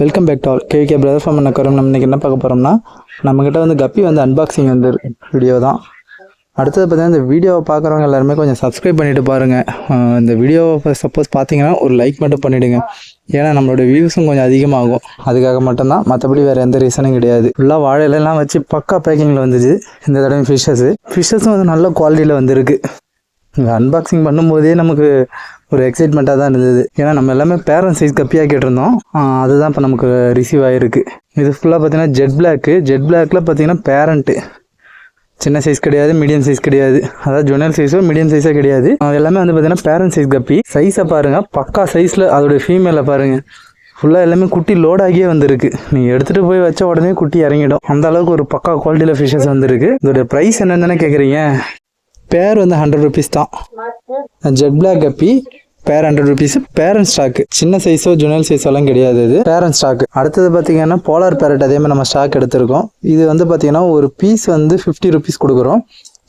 Welcome back to all KVK brother farm பண்ண கரும் நம்ம இன்றைக்கி என்ன பார்க்க போகிறோம்னா நம்மக்கிட்ட வந்து கப்பி வந்து அன்பாக்சிங் வந்து வீடியோ தான். அடுத்தது பார்த்தீங்கன்னா இந்த வீடியோவை பார்க்குறவங்க எல்லாருமே கொஞ்சம் சப்ஸ்கிரைப் பண்ணிவிட்டு பாருங்கள் இந்த வீடியோவை சப்போஸ் பார்த்தீங்கன்னா ஒரு லைக் மட்டும் பண்ணிவிடுங்க ஏன்னா நம்மளோட வியூஸும் கொஞ்சம் அதிகமாகும். அதுக்காக மட்டும்தான். மற்றபடி வேறு எந்த ரீசனும் கிடையாது. ஃபுல்லாக வாழையிலலாம் வச்சு பக்கா பேக்கிங்கில் வந்துச்சு. இந்த தடவை ஃபிஷ்ஷஸ்ஸு ஃபிஷ்ஷஸும் வந்து நல்ல குவாலிட்டியில் வந்துருக்கு. இங்கே அன்பாக்சிங் பண்ணும்போதே நமக்கு ஒரு எக்ஸைட்மெண்ட்டாக தான் இருந்தது. ஏன்னா நம்ம எல்லாமே பேரண்ட் சைஸ் கப்பியாக கேட்டிருந்தோம். அதுதான் இப்போ நமக்கு ரிசீவ் ஆகிருக்கு இது ஃபுல்லாக பார்த்தீங்கன்னா ஜெட் பிளாக்கு ஜெட் பிளாக்ல பார்த்தீங்கன்னா பேரண்ட்டு சின்ன சைஸ் கிடையாது மீடியம் சைஸ் கிடையாது. அதாவது ஜுவனல் சைஸோ மீடியம் சைஸோ கிடையாது. அது எல்லாமே வந்து பார்த்தீங்கன்னா பேரண்ட் சைஸ் கப்பி. சைஸை பாருங்கள் பக்கா சைஸில் அதோட ஃபீமேலை பாருங்கள் ஃபுல்லாக எல்லாமே குட்டி லோட் ஆகியே வந்திருக்கு. நீங்கள் எடுத்துகிட்டு போய் வச்ச உடனே குட்டி இறங்கிடும். அந்த அளவுக்கு ஒரு பக்கா குவாலிட்டியில் ஃபிஷஸ் வந்திருக்கு. இதோட ப்ரைஸ் என்னென்னு தானே கேட்குறீங்க பேர் வந்து ஹண்ட்ரட் ருபீஸ் தான். Jet black guppy pair hundred rupees parent stock சின்ன சைஸோ ஜுனல் சைஸோலாம் எல்லாம் கிடையாது இது. பேரண்ட் ஸ்டாக் அடுத்தது பார்த்தீங்கன்னா போலார் பேரட் அதே மாதிரி நம்ம ஸ்டாக் எடுத்திருக்கோம். இது வந்து பார்த்தீங்கன்னா ஒரு பீஸ் வந்து ஃபிஃப்டி ருபீஸ் கொடுக்குறோம்.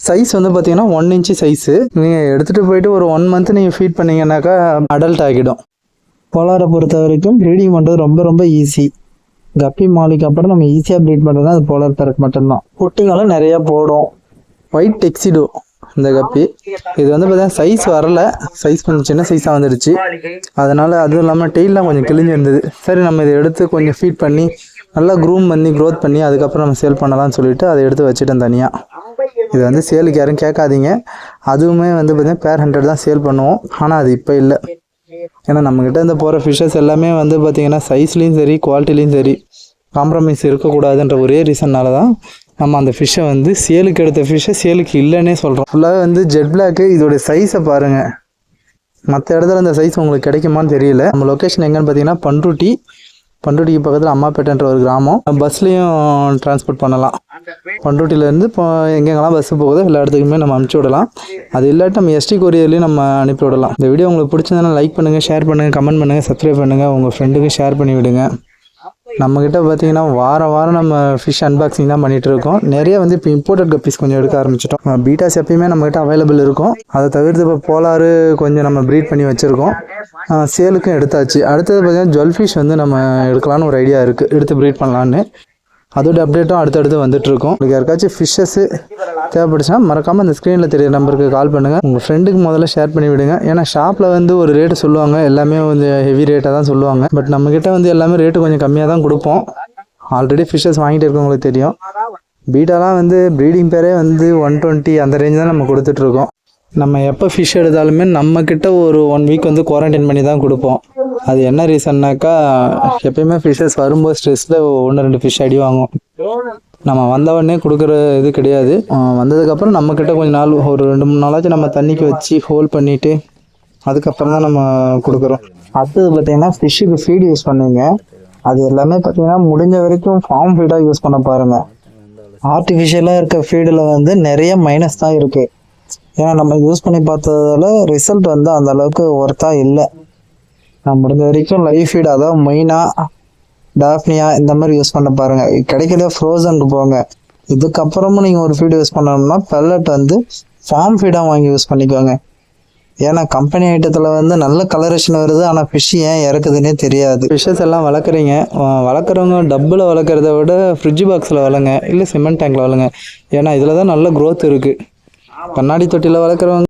சைஸ் வந்து பார்த்தீங்கன்னா ஒன் இன்ச்சு சைஸு நீங்கள் எடுத்துகிட்டு போயிட்டு ஒரு ஒன் மந்த் நீங்கள் ஃபீட் பண்ணீங்கன்னாக்கா அடல்ட் ஆகிடும். போலாரை பொறுத்த வரைக்கும் ப்ரீடிங் பண்ணுறது ரொம்ப ரொம்ப ஈஸி கப்பி மாலிக்கு அப்புறம் நம்ம ஈஸியாக ப்ரீட் பண்ணுறது அது போலார் பேரட் மட்டும்தான். குட்டிங்களும் நிறையா போடும் ஒயிட் டெக்ஸிடோ இந்த கப்பி. இது வந்து பார்த்தீங்கன்னா சைஸ் வரல. சைஸ் கொஞ்சம் சின்ன சைஸாக வந்துடுச்சு. அதனால் அதுவும் இல்லாமல் டெய்லாம் கொஞ்சம் கிழிஞ்சு இருந்தது. சரி நம்ம இதை எடுத்து கொஞ்சம் ஃபீட் பண்ணி நல்லா க்ரூம் பண்ணி க்ரோத் பண்ணி அதுக்கப்புறம் நம்ம சேல் பண்ணலாம்னு சொல்லிட்டு அதை எடுத்து வச்சுட்டேன் தனியாக இது வந்து சேலுக்கு யாரும் கேட்காதீங்க. அதுவுமே வந்து பார்த்தீங்கன்னா பேர் ஹண்ட்ரட் தான் சேல் பண்ணுவோம். ஆனால் அது இப்போ இல்லை. ஏன்னா நம்மக்கிட்ட இந்த போகிற ஃபிஷ்ஷஸ் எல்லாமே வந்து பார்த்திங்கன்னா சைஸ்லேயும் சரி குவாலிட்டிலையும் சரி காம்ப்ரமைஸ் இருக்கக்கூடாதுன்ற ஒரே ரீசன்னால தான் நம்ம அந்த ஃபிஷ்ஷை வந்து சேலுக்கு எடுத்த ஃபிஷ்ஷை சேலுக்கு இல்லைன்னே சொல்கிறோம் ஃபுல்லாகவே வந்து ஜெட் பிளாக்கு இதோட சைஸை பாருங்கள் மற்ற இடத்துல இந்த சைஸ் உங்களுக்கு கிடைக்குமான்னு தெரியல. நம்ம லொக்கேஷன் எங்கன்னு பார்த்தீங்கன்னா பண்ருட்டி. பண்ருட்டிக்கு பக்கத்தில் அம்மாப்பேட்டைன்ற ஒரு கிராமம். பஸ்லேயும் டிரான்ஸ்போர்ட் பண்ணலாம். பண்ருட்டிலேருந்து இப்போ எங்கெங்கெல்லாம் பஸ் போகுதோ எல்லா இடத்துக்குமே நம்ம அனுப்பிச்சி விடலாம். அது இல்லாட்டி நம்ம எஸ்டி கொரியர்லேயும் நம்ம அனுப்பி விடலாம். இந்த வீடியோ உங்களுக்கு பிடிச்சதுன்னா லைக் பண்ணுங்கள் ஷேர் பண்ணுங்கள் கமெண்ட் பண்ணுங்கள் சப்ஸ்கிரைப் பண்ணுங்கள் உங்கள் ஃப்ரெண்டுக்கு ஷேர் பண்ணி விடுங்க. நம்மக்கிட்ட பார்த்தீங்கன்னா வாரம் வாரம் நம்ம ஃபிஷ் அன்பாக்சிங் தான் பண்ணிட்டு இருக்கோம் நிறைய வந்து இப்போ இம்போர்ட்டட் கப்பீஸ் கொஞ்சம் எடுக்க ஆரம்பிச்சிட்டோம். பீட்டாஸ் எப்பயுமே நம்மக்கிட்ட அவைலபிள் இருக்கும். அதை தவிர்த்து இப்போ போலாறு கொஞ்சம் நம்ம ப்ரீட் பண்ணி வச்சுருக்கோம். சேலுக்கும் எடுத்தாச்சு. அடுத்தது பார்த்தீங்கன்னா ஜுவல் ஃபிஷ் வந்து நம்ம எடுக்கலான்னு ஒரு ஐடியா இருக்குது எடுத்து ப்ரீட் பண்ணலான்னு. அதோட அப்டேட்டும் அடுத்தடுத்து வந்துட்டுருக்கோம். உங்களுக்கு யாருக்காச்சும் ஃபிஷ்ஷஸ் தேவைப்படுச்சுன்னா மறக்காமல் அந்த ஸ்க்ரீனில் தெரிய நம்பருக்கு கால் பண்ணுங்கள் உங்கள் ஃப்ரெண்டுக்கு முதல்ல ஷேர் பண்ணி விடுங்க. ஏன்னா ஷாப்பில் வந்து ஒரு ரேட்டு சொல்லுவாங்க. எல்லாமே கொஞ்சம் ஹெவி ரேட்டாக தான் சொல்லுவாங்க. பட் நம்மக்கிட்ட வந்து எல்லாமே ரேட்டு கொஞ்சம் கம்மியாக தான் கொடுப்போம். ஆல்ரெடி ஃபிஷ்ஷஸ் வாங்கிட்டு இருக்கவங்களுக்கு தெரியும். பீட்டாலாம் வந்து ப்ரீடிங் பேரே வந்து ஒன் டுவெண்ட்டி அந்த ரேஞ்ச் தான் நம்ம கொடுத்துட்ருக்கோம் நம்ம எப்போ ஃபிஷ் எடுத்தாலுமே நம்மக்கிட்ட ஒரு ஒன் வீக் வந்து குவாரண்டைன் பண்ணி தான் கொடுப்போம். அது என்ன ரீசன்னாக்கா எப்பயுமே ஃபிஷ்ஷஸ் வரும்போது ஸ்ட்ரெஸ்ஸில் ஒன்று ரெண்டு ஃபிஷ் அடி வாங்கும் நம்ம வந்தவொடனே கொடுக்குற இது கிடையாது. வந்ததுக்கப்புறம் நம்மக்கிட்ட கொஞ்சம் நாள் ஒரு ரெண்டு மூணு நாளாச்சும் நம்ம தண்ணிக்கு வச்சு ஹோல்ட் பண்ணிவிட்டு அதுக்கப்புறம் தான் நம்ம கொடுக்குறோம். அடுத்தது பார்த்தீங்கன்னா ஃபிஷ்ஷுக்கு ஃபீடு யூஸ் பண்ணுங்க. அது எல்லாமே பார்த்தீங்கன்னா முடிஞ்ச வரைக்கும் ஃபார்ம் ஃபீடாக யூஸ் பண்ண பாருங்கள் ஆர்டிஃபிஷியலாக இருக்க ஃபீடில் வந்து நிறைய மைனஸ் தான் இருக்குது ஏன்னா நம்ம யூஸ் பண்ணி பார்த்ததால ரிசல்ட் வந்து அந்த அளவுக்கு ஒர்த்தாக இல்லை. நான் முடிஞ்ச வரைக்கும் லைஃப் ஃபீட் அதான் மெயினாக டாஃப்னியா இந்த மாதிரி யூஸ் பண்ண பாருங்க. கிடைக்கல ஃப்ரோசனுக்கு போங்க. இதுக்கப்புறமும் நீங்கள் ஒரு ஃபீட் யூஸ் பண்ணணும்னா பெல்லட் வந்து ஃபார்ம் ஃபீடாக வாங்கி யூஸ் பண்ணிக்கோங்க. ஏன்னா கம்பெனி ஐட்டத்தில் வந்து நல்ல கலரேஷன் வருது ஆனால் ஃபிஷ் ஏன் இறக்குதுன்னே தெரியாது. ஃபிஷ்ஷஸ் எல்லாம் வளர்க்குறீங்க. வளர்க்குறவங்க டப்பில் வளர்க்குறத விட ஃப்ரிட்ஜ் பாக்ஸில் வளங்க இல்லை சிமெண்ட் டேங்கில் வளங்க ஏன்னா இதில் தான் நல்ல growth இருக்குது கண்ணாடி தொட்டியில் வளர்க்குறவங்க